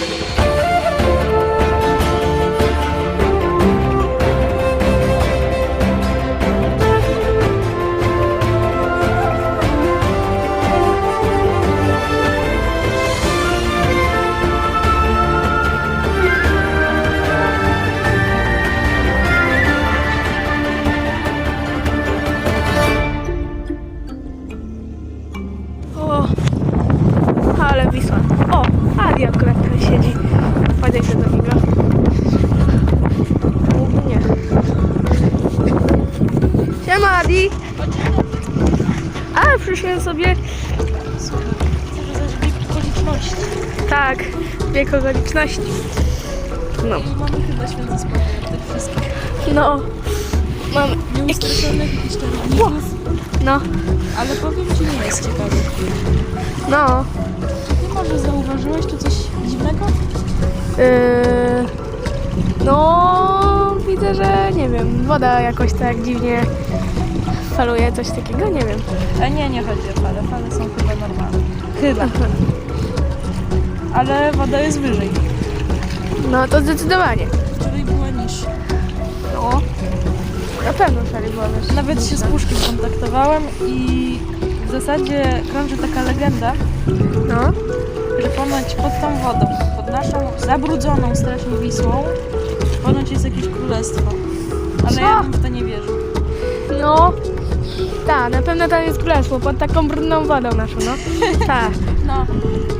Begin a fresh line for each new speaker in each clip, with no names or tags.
O, Adi. A, przyszłem sobie,
okoliczności.
tak, wiek okoliczności. No,
I mamy chyba święty spokój tych wszystkich
no, mam,
nieustraszonych jakichś czarowników.
no,
Ale powiem Ci, nie jest ciekawy.
no.
Czy Ty może zauważyłeś tu coś dziwnego?
Yy, no, widzę, że nie wiem, woda jakoś tak dziwnie faluje, coś takiego, nie wiem.
A nie, nie chodzi o fale. Fale są chyba normalne. Chyba. Ale woda jest wyżej.
No to zdecydowanie.
Wczoraj była niższa.
No, na pewno szali była wyższa.
Nawet się z Puszkiem kontaktowałem i w zasadzie krąży taka legenda,
No,
że ponoć pod tą wodą, pod naszą zabrudzoną strasznie Wisłą, ponoć jest jakieś królestwo. Ale
Co?
ja bym w to nie wierzę.
no, tak, na pewno tam jest królestwo, pod taką brudną wodą naszą, no. Tak,
No,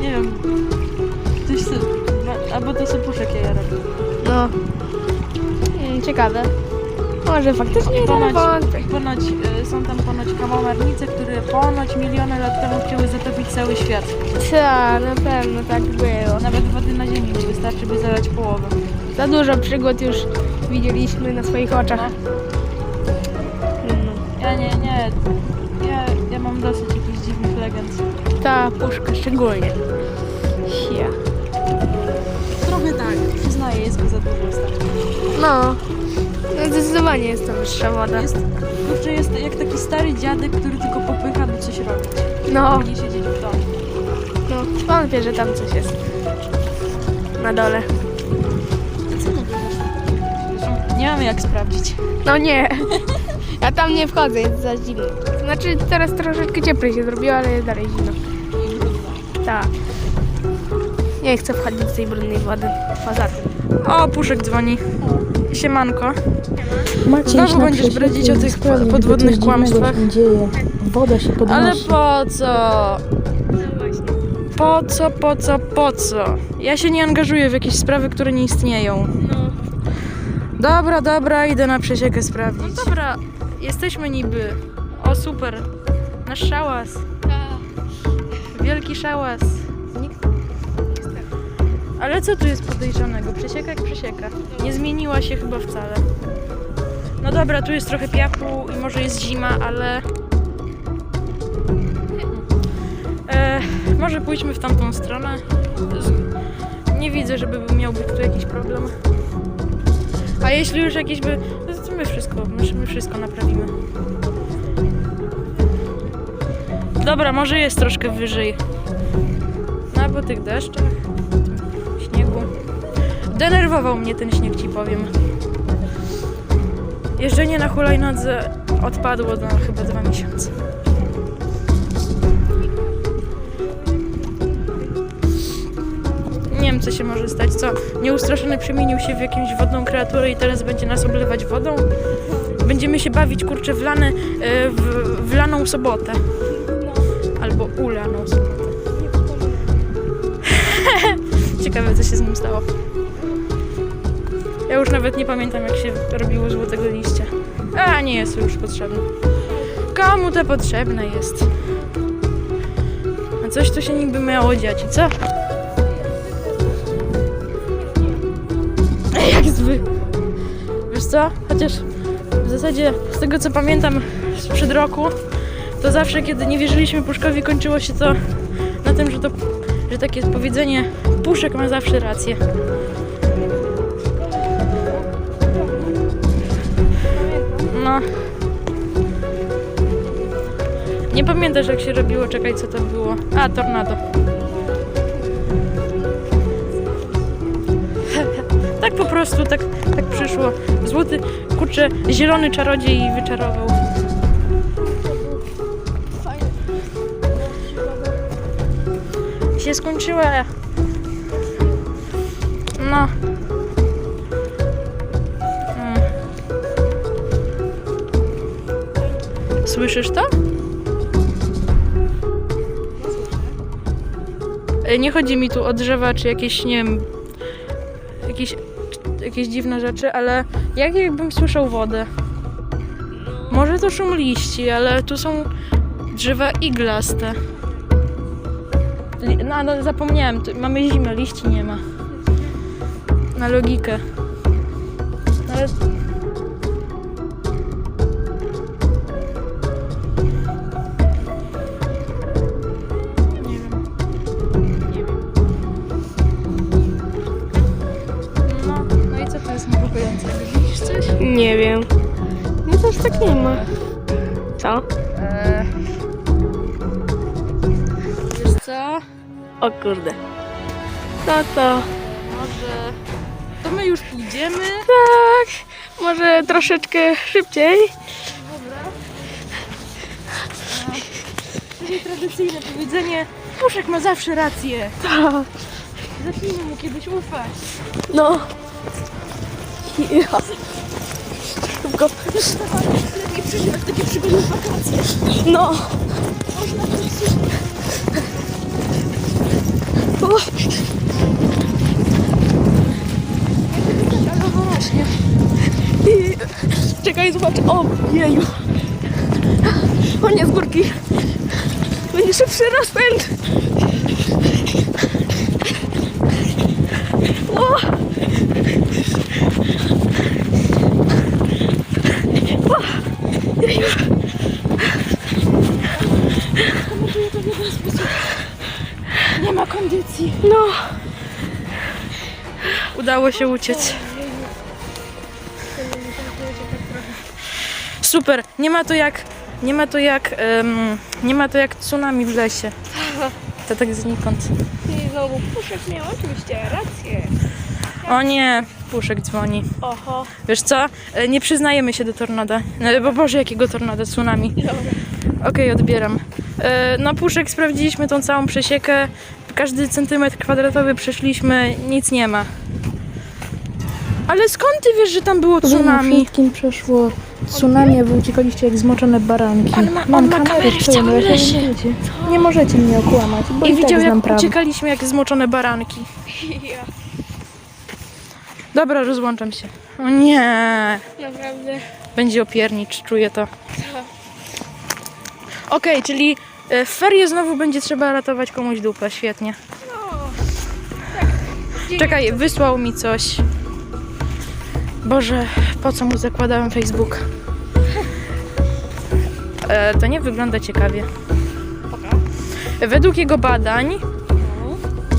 nie wiem. Coś sy... Albo to sobie Puszek je robi.
no. Mm, ciekawe. Może faktycznie
Ponoć,
ale wątpię.
ponoć y, są tam ponoć kałamarnice, które ponoć miliony lat temu chciały zatopić cały świat.
Tak, na pewno tak było.
Nawet wody na ziemi nie wystarczy, by zalać połowę.
Za dużo przygód już widzieliśmy na swoich oczach.
No.
No.
Ja. Ja, ja mam dosyć jakichś dziwnych legend.
Ta puszka szczególnie. Ja.
Trochę tak, przyznaję, jest go za dużo ostatnio.
No, zdecydowanie jest to wyższa woda.
Jest, kurczę, jest jak taki stary dziadek, który tylko popycha, by coś robić.
No,
Nie siedzieć w domu.
no, wątpię, że tam coś jest. Na dole.
Co mówisz? Zresztą nie mamy jak sprawdzić.
No nie, ja tam nie wchodzę, jest za zimno. Znaczy teraz troszeczkę cieplej się zrobiło, ale jest dalej zimno. Tak. Nie chcę wchodzić z tej brudnej wody. Poza tym.
O, Puszek dzwoni. Siemanko.
Maciej
Znowu będziesz bredzić o tych podwodnych kłamstwach?
się dzieje. Woda się podnosi.
Ale po co? Po co, po co, po co? Ja się nie angażuję w jakieś sprawy, które nie istnieją.
No.
Dobra, dobra, idę na przesiekę sprawdzić. No dobra, jesteśmy niby. O, super. Nasz szałas. Wielki szałas. Ale co tu jest podejrzanego? Przesieka jak przesieka. Nie zmieniła się chyba wcale. No dobra, tu jest trochę piachu i może jest zima, ale... E, może pójdźmy w tamtą stronę. Nie widzę, żeby miał być tu jakiś problem. A jeśli już jakieś by... To my wszystko, my, my wszystko naprawimy. Dobra, może jest troszkę wyżej. No po tych deszczach, tym śniegu. Denerwował mnie ten śnieg, ci powiem. Jeżdżenie na hulajnodze odpadło na chyba dwa miesiące. Nie wiem, co się może stać. Co? Nieustraszony przemienił się w jakąś wodną kreaturę i teraz będzie nas oblewać wodą? Będziemy się bawić, kurczę, w, lane, e, w, w laną sobotę. Albo ulaną sobotę. Ciekawe, co się z nim stało. Ja już nawet nie pamiętam, jak się robiło złotego liścia. A, nie jest już potrzebne. Komu to potrzebne jest? A coś tu się niby miało dziać, co? Wiesz co? Chociaż w zasadzie z tego co pamiętam sprzed roku, to zawsze kiedy nie wierzyliśmy Puszkowi kończyło się to na tym, że to że takie powiedzenie Puszek ma zawsze rację. No. Nie pamiętasz jak się robiło, czekaj co to było. A, tornado. Po prostu tak, tak przyszło. Złoty, kurczę, zielony czarodziej wyczarował. Się skończyła. No. Mm. Słyszysz to? E, Nie chodzi mi tu o drzewa czy jakieś, nie wiem, jakieś, jakieś dziwne rzeczy, ale jak jakbym słyszał wodę. Może to szum liści, ale tu są drzewa iglaste. No, no zapomniałem, mamy zimę, liści nie ma. Na logikę. Ale...
O kurde. No to
Może... To my już pójdziemy.
tak. Może troszeczkę szybciej.
Takie tradycyjne powiedzenie. Puszek ma zawsze rację.
Tak.
Zacznijmy mu kiedyś ufać.
No. Ja. Szybko.
Lepiej przeżywać takie przygody w wakacje.
No. O.
Ale właśnie.
I... Czekaj, zobacz. O, jeju. O nie, z górki. Będzie szybszy rozpęd. O. O. Jeju.
Nie ma kondycji.
No.
Udało się uciec. Super. Nie ma to jak. Nie ma to jak. em, nie ma to jak tsunami w lesie. To tak znikąd.
I znowu puszek miał oczywiście rację.
O nie, Puszek dzwoni.
Oho.
Wiesz co? E, Nie przyznajemy się do tornada. No, bo Boże, jakiego tornada? Tsunami. Okej, odbieram. E, No Puszek, sprawdziliśmy tą całą przesiekę. Każdy centymetr kwadratowy przeszliśmy, nic nie ma. Ale skąd ty wiesz, że tam było
Tsunami.
tsunami?
Wszystkim przeszło tsunami, a wy uciekaliście jak zmoczone baranki.
On ma- on
Mam
ma
kamery
w
całym lesie.
lesie.
Nie, możecie. nie możecie mnie okłamać, bo
I
i, tak
widział,
znam
jak uciekaliśmy jak zmoczone baranki.
Ja.
Dobra, rozłączam się. O nie,
Naprawdę.
będzie opiernicz, czuję to. Okej, czyli e, w ferie znowu będzie trzeba ratować komuś dupę, świetnie.
No.
Czekaj, wysłał mi coś. Boże, po co mu zakładałem Facebook? E, to nie wygląda ciekawie. Według jego badań,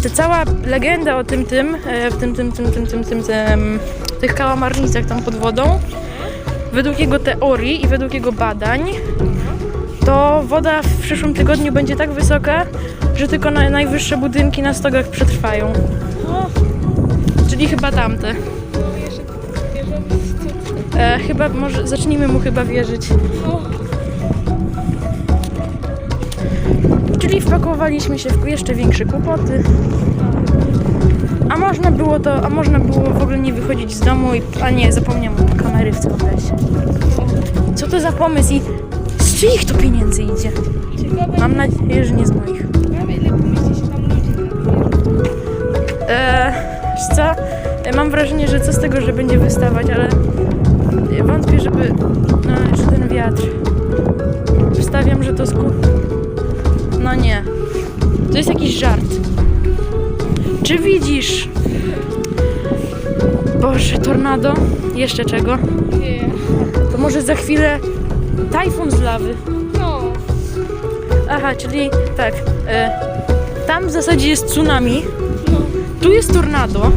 ta cała legenda o tym, tym, e, w tym, tym, tym, tym, tym, tym, tym, tych kałamarnicach tam pod wodą, według jego teorii i według jego badań, to woda w przyszłym tygodniu będzie tak wysoka, że tylko na, najwyższe budynki na stogach przetrwają. Czyli chyba tamte. E, chyba może zacznijmy mu chyba wierzyć. Czyli wpakowaliśmy się w jeszcze większe kłopoty. A można było to, a można było w ogóle nie wychodzić z domu i, a nie, zapomniałam kamery w całym lesie. Co to za pomysł i z czyich to pieniędzy idzie? Mam nadzieję, że nie z moich. E, wiesz co? E, Mam wrażenie, że co z tego, że będzie wystawać, ale wątpię, żeby... No, jeszcze ten wiatr. Wstawiam, że to sku... No nie. To jest jakiś żart. Czy widzisz? Boże, tornado? Jeszcze czego?
Nie.
To może za chwilę tajfun z lawy.
No.
Aha, czyli tak. E, tam w zasadzie jest tsunami.
No.
Tu jest tornado.